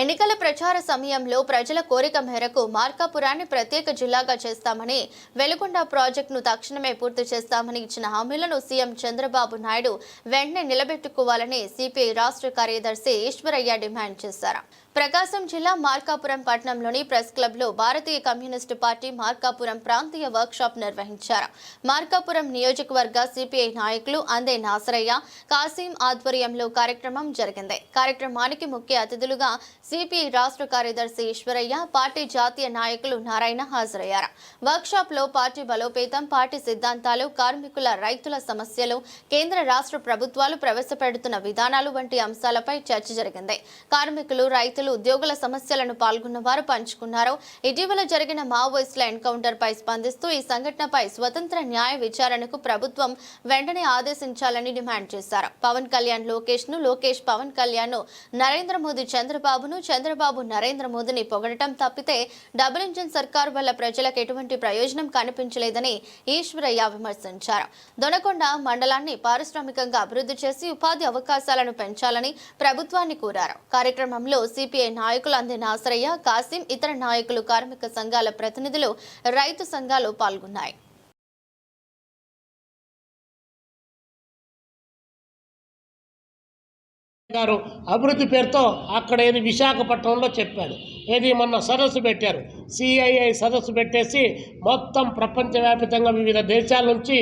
ఎన్నికల ప్రచార సమయంలో ప్రజల కోరిక మేరకు మార్కాపురాన్ని ప్రత్యేక జిల్లాగా చేస్తామని వెలుగొండ ప్రాజెక్టును తక్షణమే పూర్తి చేస్తామని ఇచ్చిన హామీలను సీఎం చంద్రబాబు నాయుడు వెంటనే నిలబెట్టుకోవాలని సిపిఐ రాష్ట్ర కార్యదర్శి ఈశ్వరయ్య డిమాండ్ చేశారు. ప్రకాశం జిల్లా మార్కాపురం పట్టణంలోని ప్రెస్ క్లబ్లో భారతీయ కమ్యూనిస్టు పార్టీ మార్కాపురం ప్రాంతీయ వర్క్ షాప్ నిర్వహించారు. మార్కాపురం నియోజకవర్గ సిపిఐ నాయకులు అందే నాసరయ్య కాసిం ఆధ్వర్యంలో కార్యక్రమం జరిగింది. కార్యక్రమానికి ముఖ్య అతిథులుగా సిపిఐ రాష్ట్ర కార్యదర్శి ఈశ్వరయ్య పార్టీ జాతీయ నాయకులు నారాయణ హాజరయ్యారు. వర్క్ షాప్లో పార్టీ బలోపేతం పార్టీ సిద్ధాంతాలు కార్మికుల రైతుల సమస్యలు కేంద్ర రాష్ట్ర ప్రభుత్వాలు ప్రవేశపెడుతున్న విధానాలు వంటి అంశాలపై చర్చ జరిగింది. కార్మికులు రైతులు ఉద్యోగుల సమస్యలను పాల్గొన్న వారు పంచుకున్నారు. ఇటీవల జరిగిన మావోయిస్టుల ఎన్కౌంటర్ పై స్పందిస్తూ ఈ సంఘటనపై స్వతంత్ర న్యాయ విచారణకు ప్రభుత్వం వెంటనే ఆదేశించాలని డిమాండ్ చేశారు. పవన్ కళ్యాణ్ లోకేష్ను లోకేష్ పవన్ కళ్యాణ్ను నరేంద్ర మోదీ చంద్రబాబును చంద్రబాబు నరేంద్ర మోదీని పొగడటం తప్పితే డబుల్ ఇంజిన్ సర్కార్ వల్ల ప్రజలకు ఎటువంటి ప్రయోజనం కనిపించలేదని ఈశ్వరయ్య విమర్శించారు. దొనకొండ మండలాన్ని పారిశ్రామికంగా అభివృద్ధి చేసి ఉపాధి అవకాశాలను పెంచాలని ప్రభుత్వాన్ని కోరారు. కార్యక్రమంలో సిపి సిపిఐ నాయకులు అందిన ఆశ్రయ కాసిం ఇతర నాయకులు కార్మిక సంఘాల ప్రతినిధులు రైతు సంఘాలు పాల్గొన్నాయి. గారు అభివృద్ధి పేరుతో అక్కడ ఏది విశాఖపట్నంలో చెప్పారు. ఏది మొన్న సదస్సు పెట్టారు. సిఐఐ సదస్సు పెట్టేసి మొత్తం ప్రపంచవ్యాప్తంగా వివిధ దేశాల నుంచి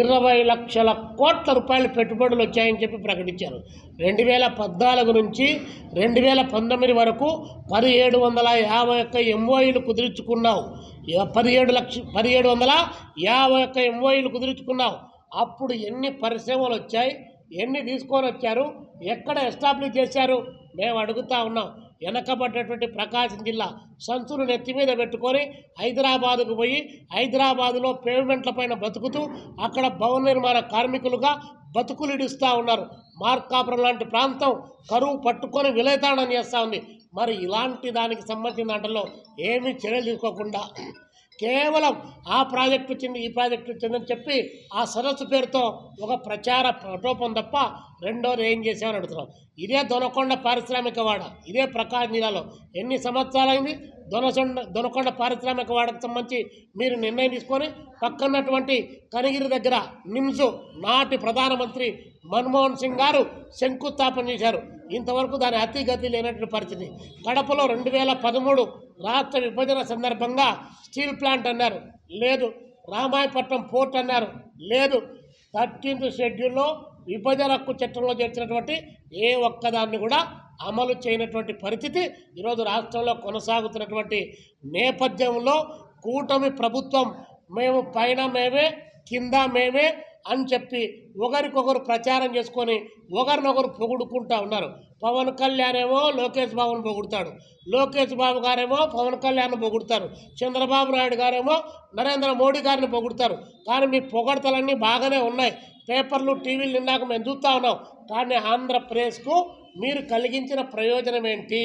ఇరవై లక్షల కోట్ల రూపాయల పెట్టుబడులు వచ్చాయని చెప్పి ప్రకటించారు. రెండు వేల పద్నాలుగు నుంచి రెండు వేల పంతొమ్మిది వరకు పదిహేడు వందల యాభై ఒక్క ఎంఓఈలు కుదుర్చుకున్నావు. పదిహేడు లక్ష పదిహేడు వందల యాభై ఒక్క ఎంఓఈలు కుదుర్చుకున్నావు. అప్పుడు ఎన్ని పరిశ్రమలు వచ్చాయి? ఎన్ని తీసుకొని వచ్చారు? ఎక్కడ ఎస్టాబ్లిష్ చేశారు? మేము అడుగుతా ఉన్నాం. వెనకబడ్డటువంటి ప్రకాశం జిల్లా సంచులు నెత్తి మీద పెట్టుకొని హైదరాబాదుకు పోయి హైదరాబాదులో పేమెంట్ల పైన బతుకుతూ అక్కడ భవన నిర్మాణ కార్మికులుగా బతుకులు ఇడుస్తూ ఉన్నారు. మార్కాపురం లాంటి ప్రాంతం కరువు పట్టుకొని విలేతాడని చేస్తూ ఉంది. మరి ఇలాంటి దానికి సంబంధించిన దాంట్లో ఏమీ చర్యలు తీసుకోకుండా కేవలం ఆ ప్రాజెక్టు వచ్చింది ఈ ప్రాజెక్టు వచ్చిందని చెప్పి ఆ సరస్సు పేరుతో ఒక ప్రచార ప్రటోపం తప్ప రెండోది ఏం చేసామని అడుగుతున్నాం. ఇదే దొనకొండ పారిశ్రామిక వాడ ఇదే ప్రకాశం జిల్లాలో ఎన్ని సంవత్సరాలైంది దొనసొండ దొనకొండ పారిశ్రామిక వాడకు సంబంధించి మీరు నిర్ణయం తీసుకొని పక్కన్నటువంటి కనిగిరి దగ్గర నిమ్స్ నాటి ప్రధానమంత్రి మన్మోహన్ సింగ్ గారు శంకుస్థాపన చేశారు. ఇంతవరకు దాని అతిగతి లేనటువంటి పరిస్థితి. కడపలో రెండు వేల పదమూడు రాష్ట్ర విభజన సందర్భంగా స్టీల్ ప్లాంట్ అన్నారు. లేదు. రామాయపట్నం పోర్ట్ అన్నారు. లేదు. థర్టీన్త్ షెడ్యూల్లో విభజన హక్కు చట్టంలో చేర్చినటువంటి ఏ ఒక్కదాన్ని కూడా అమలు చేయనటువంటి పరిస్థితి ఈరోజు రాష్ట్రంలో కొనసాగుతున్నటువంటి నేపథ్యంలో కూటమి ప్రభుత్వం మేము పైన మేమే కింద మేమే అని చెప్పి ఒకరికొకరు ప్రచారం చేసుకొని ఒకరినొకరు పొగుడుకుంటా ఉన్నారు. పవన్ కళ్యాణ్ ఏమో లోకేష్ బాబుని పొగుడుతాడు. లోకేష్ బాబు గారేమో పవన్ కళ్యాణ్ పొగుడతారు. చంద్రబాబు నాయుడు గారేమో నరేంద్ర మోడీ గారిని పొగుడతారు. కానీ మీ పొగడతలన్నీ బాగానే ఉన్నాయి. పేపర్లు టీవీలు నిన్నాక మేము చూస్తూ ఉన్నాం. కానీ ఆంధ్రప్రదేశ్కు మీరు కలిగించిన ప్రయోజనం ఏంటి?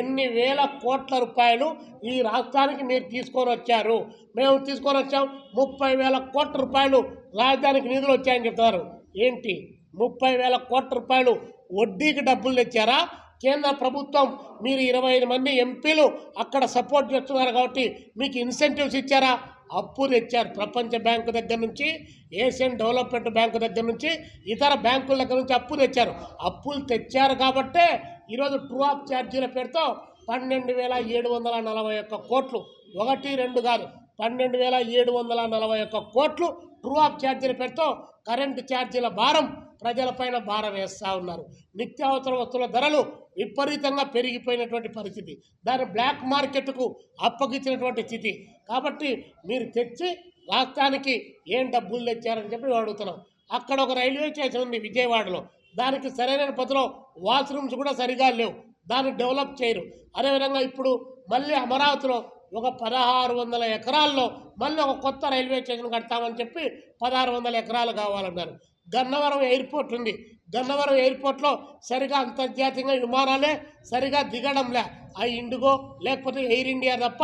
ఎన్ని వేల కోట్ల రూపాయలు ఈ రాష్ట్రానికి మీరు తీసుకొని వచ్చారు? మేము తీసుకొని వచ్చాం ముప్పై వేల కోట్ల రూపాయలు రాజధానికి నిధులు వచ్చాయని చెప్తారు ఏంటి? ముప్పై వేల కోట్ల రూపాయలు వడ్డీకి డబ్బులు తెచ్చారా? కేంద్ర ప్రభుత్వం మీరు ఇరవై ఐదు మంది ఎంపీలు అక్కడ సపోర్ట్ చేస్తున్నారు కాబట్టి మీకు ఇన్సెంటివ్స్ ఇచ్చారా? అప్పు తెచ్చారు ప్రపంచ బ్యాంకు దగ్గర నుంచి ఏషియన్ డెవలప్మెంట్ బ్యాంకు దగ్గర నుంచి ఇతర బ్యాంకుల దగ్గర నుంచి అప్పు తెచ్చారు అప్పులు తెచ్చారు కాబట్టే ఈరోజు ట్రూ ఆఫ్ ఛార్జీల పేరుతో పన్నెండు వేల ఏడు వందల నలభై ఒక్క కోట్లు. ఒకటి రెండు కాదు పన్నెండు వేల ఏడు వందల నలభై ఒక్క కోట్లు ట్రూ ఆఫ్ ఛార్జీల పేరుతో కరెంటు ఛార్జీల భారం ప్రజలపైన భారం వేస్తూ ఉన్నారు. నిత్యావసర వస్తువుల ధరలు విపరీతంగా పెరిగిపోయినటువంటి పరిస్థితి. దాని బ్లాక్ మార్కెట్కు అప్పగించినటువంటి స్థితి. కాబట్టి మీరు తెచ్చి రాష్ట్రానికి ఏం డబ్బులు తెచ్చారని చెప్పి అడుగుతున్నాం. అక్కడ ఒక రైల్వే స్టేషన్ ఉంది విజయవాడలో. దానికి సరైన పద్ధతిలో వాష్రూమ్స్ కూడా సరిగా లేవు. దాన్ని డెవలప్ చేయరు. అదేవిధంగా ఇప్పుడు మళ్ళీ అమరావతిలో ఒక పదహారు వందల ఎకరాల్లో మళ్ళీ ఒక కొత్త రైల్వే స్టేషన్ కడతామని చెప్పి పదహారు వందల ఎకరాలు కావాలన్నారు. గన్నవరం ఎయిర్పోర్ట్ ఉంది. గన్నవరం ఎయిర్పోర్ట్లో సరిగా అంతర్జాతీయంగా విమానాలే సరిగా దిగడంలే. ఆ ఇండిగో లేకపోతే ఎయిర్ ఇండియా తప్ప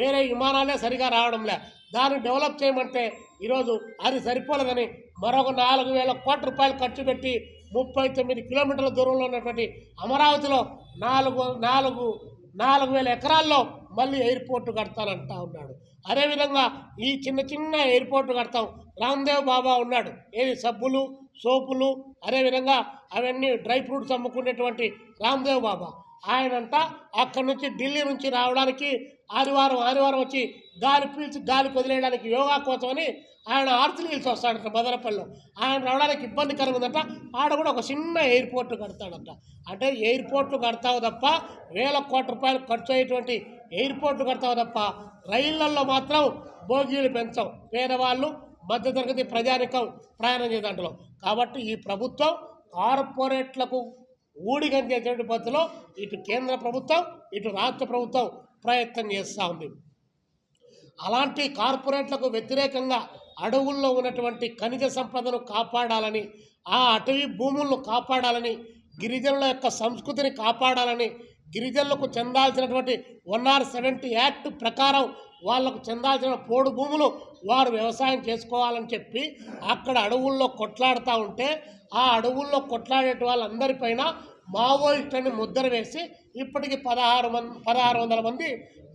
వేరే విమానాలే సరిగా రావడంలే. దాన్ని డెవలప్ చేయమంటే ఈరోజు అది సరిపోలేదని మరొక నాలుగు వేల కోట్ల రూపాయలు ఖర్చు పెట్టి ముప్పై తొమ్మిది కిలోమీటర్ల దూరంలో ఉన్నటువంటి అమరావతిలో నాలుగు నాలుగు నాలుగు వేల ఎకరాల్లో మళ్ళీ ఎయిర్పోర్ట్ కడతానంటా ఉన్నాడు. అదేవిధంగా ఈ చిన్న చిన్న ఎయిర్పోర్ట్ కడతాం. రామ్దేవ్ బాబా ఉన్నాడు. ఏది? సబ్బులు సోపులు అదేవిధంగా అవన్నీ డ్రై ఫ్రూట్స్ అమ్ముకునేటువంటి రామ్దేవ్ బాబా. ఆయనంట అక్కడి నుంచి ఢిల్లీ నుంచి రావడానికి ఆదివారం ఆదివారం వచ్చి గాలి పీల్చి గాలి వదిలేయడానికి యోగా కోసమని ఆయన ఆర్చిలు హిల్స్ వస్తాడంట మదనపల్లిలో ఆయన రావడానికి ఇబ్బందికరంగా ఉందంట. ఆడ కూడా ఒక చిన్న ఎయిర్పోర్ట్ కడతాడంట. అంటే ఎయిర్పోర్ట్లు కడతావు తప్ప వేల కోట్ల రూపాయలు ఖర్చు అయ్యేటువంటి ఎయిర్పోర్ట్లు కడతావు తప్ప రైళ్ళలో మాత్రం బోగీలు పెంచం పేదవాళ్ళు మధ్యతరగతి ప్రజానికం ప్రయాణం చేసే దాంట్లో కాబట్టి ఈ ప్రభుత్వం కార్పొరేట్లకు ఊడిగంచేటువంటి పద్ధతిలో ఇటు కేంద్ర ప్రభుత్వం ఇటు రాష్ట్ర ప్రభుత్వం ప్రయత్నం చేస్తూ ఉంది. అలాంటి కార్పొరేట్లకు వ్యతిరేకంగా అడవుల్లో ఉన్నటువంటి ఖనిజ సంపదను కాపాడాలని ఆ అటవీ భూములను కాపాడాలని గిరిజనుల యొక్క సంస్కృతిని కాపాడాలని గిరిజనులకు చెందాల్సినటువంటి వన్ ఆర్ సెవెంటీ యాక్ట్ ప్రకారం వాళ్ళకు చెందాల్సిన పోడు భూములు వారు వ్యవసాయం చేసుకోవాలని చెప్పి అక్కడ అడవుల్లో కొట్లాడుతూ ఉంటే ఆ అడవుల్లో కొట్లాడే వాళ్ళందరిపైన మావోయిస్టుని ముద్ర వేసి ఇప్పటికి పదహారు మంది పదహారు వందల మంది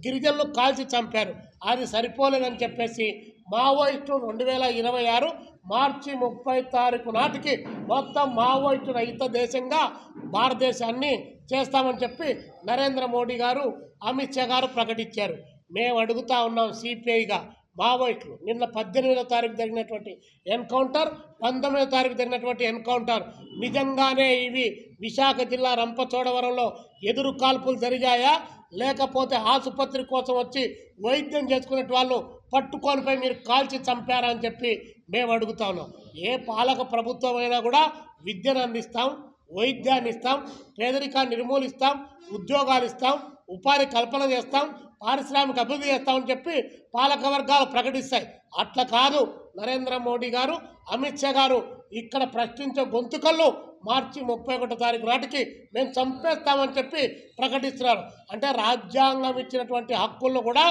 గిరిజనులు కాల్చి చంపారు. అది సరిపోలేదని చెప్పేసి మావోయిస్టు రెండు వేల ఇరవై ఆరు మార్చి ముప్పై తారీఖు నాటికి మొత్తం మావోయిస్టు రహిత దేశంగా భారతదేశాన్ని చేస్తామని చెప్పి నరేంద్ర మోడీ గారు అమిత్ షా గారు ప్రకటించారు. మేము అడుగుతా ఉన్నాం సిపిఐగా మావోయిస్టులు. నిన్న పద్దెనిమిదో తారీఖు జరిగినటువంటి ఎన్కౌంటర్ పంతొమ్మిదో తారీఖు జరిగినటువంటి ఎన్కౌంటర్. నిజంగానే ఇవి విశాఖ జిల్లా రంపచోడవరంలో ఎదురు కాల్పులు జరిగాయా? లేకపోతే ఆసుపత్రి కోసం వచ్చి వైద్యం చేసుకునే వాళ్ళు పట్టుకొనిపై మీరు కాల్చి చంపారని చెప్పి మేము అడుగుతా ఉన్నాం ఏ పాలక ప్రభుత్వం అయినా కూడా విద్యను అందిస్తాం వైద్యాన్ని ఇస్తాం పేదరికాన్ని నిర్మూలిస్తాం ఉద్యోగాలు ఇస్తాం ఉపాధి కల్పన చేస్తాం పారిశ్రామిక అభివృద్ధి చేస్తామని చెప్పి పాలక వర్గాలు ప్రకటిస్తాయి. అట్లా కాదు నరేంద్ర మోడీ గారు అమిత్ షా గారు ఇక్కడ ప్రశ్నించే గొంతుకల్లో మార్చి ముప్పై ఒకటో తారీఖు నాటికి మేము చంపేస్తామని చెప్పి ప్రకటిస్తున్నారు. అంటే రాజ్యాంగం ఇచ్చినటువంటి హక్కులను కూడా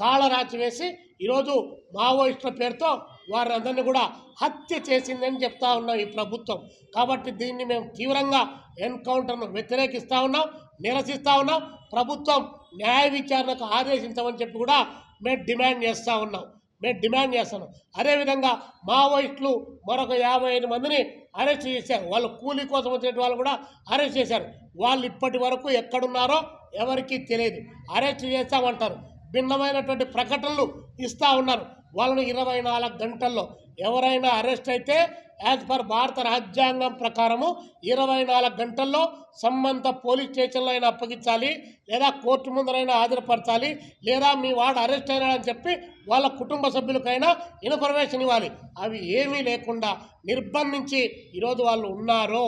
కాళరాచి వేసి ఈరోజు మావోయిస్టుల పేరుతో వారందరినీ కూడా హత్య చేసిందని చెప్తా ఉన్నాం ఈ ప్రభుత్వం. కాబట్టి దీన్ని మేము తీవ్రంగా ఎన్కౌంటర్ను వ్యతిరేకిస్తూ ఉన్నాం నిరసిస్తూ ఉన్నాం. ప్రభుత్వం న్యాయ విచారణకు ఆదేశించమని చెప్పి కూడా మేము డిమాండ్ చేస్తూ ఉన్నాం. మేము డిమాండ్ చేస్తున్నాం అదేవిధంగా మావోయిస్టులు మరొక యాభై ఐదు మందిని అరెస్ట్ చేశారు. వాళ్ళు కూలీ కోసం వచ్చిన వాళ్ళు కూడా అరెస్ట్ చేశారు. వాళ్ళు ఇప్పటి వరకు ఎక్కడున్నారో ఎవరికీ తెలియదు. అరెస్ట్ చేస్తామంటారు. భిన్నమైనటువంటి ప్రకటనలు ఇస్తూ ఉన్నారు. వాళ్ళని ఇరవై నాలుగు గంటల్లో ఎవరైనా అరెస్ట్ అయితే యాజ్ పర్ భారత రాజ్యాంగం ప్రకారము ఇరవై నాలుగు గంటల్లో సంబంధ పోలీస్ స్టేషన్లో అయినా అప్పగించాలి లేదా కోర్టు ముందరైనా హాజరుపరచాలి లేదా మీ వాడు అరెస్ట్ అయినాడని చెప్పి వాళ్ళ కుటుంబ సభ్యులకైనా ఇన్ఫర్మేషన్ ఇవ్వాలి. అవి ఏమీ లేకుండా నిర్బంధించి ఈరోజు వాళ్ళు ఉన్నారో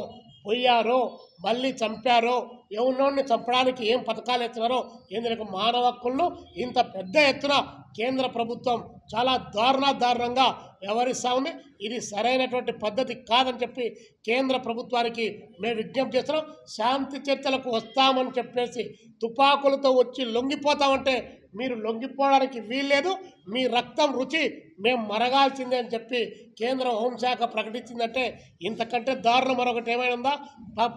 పోయారో మళ్ళీ చంపారో ఎవరినోడిని చంపడానికి ఏం పథకాలు ఎత్తున్నారో ఎందుకు మానవ హక్కులను ఇంత పెద్ద ఎత్తున కేంద్ర ప్రభుత్వం చాలా దారుణ దారుణంగా వ్యవహరిస్తూ ఉంది ఇది సరైనటువంటి పద్ధతి కాదని చెప్పి కేంద్ర ప్రభుత్వానికి మేము విజ్ఞప్తి చేస్తున్నాం. శాంతి చర్చలకు వస్తామని చెప్పేసి తుపాకులతో వచ్చి లొంగిపోతామంటే మీరు లొంగిపోవడానికి వీల్లేదు. మీ రక్తం రుచి మేము మరగాల్సిందే అని చెప్పి కేంద్ర హోంశాఖ ప్రకటించిందంటే ఇంతకంటే దారుణం మరొకటి ఏమైనా ఉందా?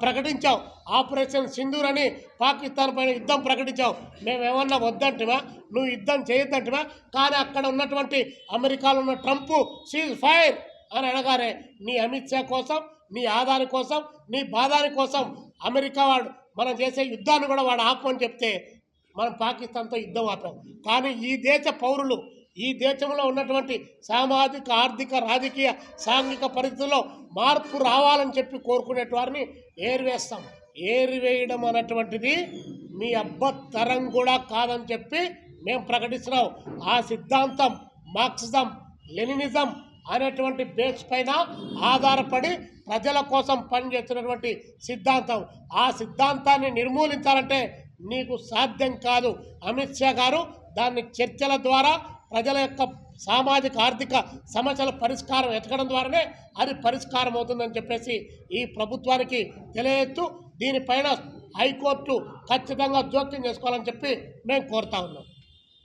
ప్రకటించాం. ఆపరేషన్ సింధూర్ అని పాకిస్తాన్ పైన యుద్ధం ప్రకటించాం. మేము ఏమన్నా వద్దంటివా? నువ్వు యుద్ధం చేయొద్దంటివా? కానీ అక్కడ ఉన్నటువంటి అమెరికాలో ఉన్న ట్రంప్ సీజ్ ఫైర్ అని అనగానే నీ అమిత్ షా కోసం నీ ఆదాని కోసం నీ బాధాని కోసం అమెరికా వాడు మనం చేసే యుద్ధాన్ని కూడా వాడు ఆపమని చెప్తే మనం పాకిస్తాన్తో యుద్ధం ఆపాం. కానీ ఈ దేశ పౌరులు ఈ దేశంలో ఉన్నటువంటి సామాజిక ఆర్థిక రాజకీయ సాంఘిక పరిస్థితుల్లో మార్పు రావాలని చెప్పి కోరుకునే వారిని ఏరివేస్తాం ఏరివేయడం అన్నటువంటిది మీ అబ్బ తరం కూడా కాదని చెప్పి మేము ప్రకటిస్తున్నాం. ఆ సిద్ధాంతం మార్క్సిజం లెనినిజం అనేటువంటి బేస్ పైన ఆధారపడి ప్రజల కోసం పనిచేస్తున్నటువంటి సిద్ధాంతం. ఆ సిద్ధాంతాన్ని నిర్మూలించాలంటే నీకు సాధ్యం కాదు. అమిత్ షా గారు దాన్ని చర్చల ద్వారా ప్రజల యొక్క సామాజిక ఆర్థిక సమస్యల పరిష్కారం ఎతకడం ద్వారానే అది పరిష్కారం అవుతుందని చెప్పేసి ఈ ప్రభుత్వానికి తెలియజేస్తూ దీనిపైన హైకోర్టు ఖచ్చితంగా జోక్యం చేసుకోవాలని చెప్పి మేము కోరుతా ఉన్నాం.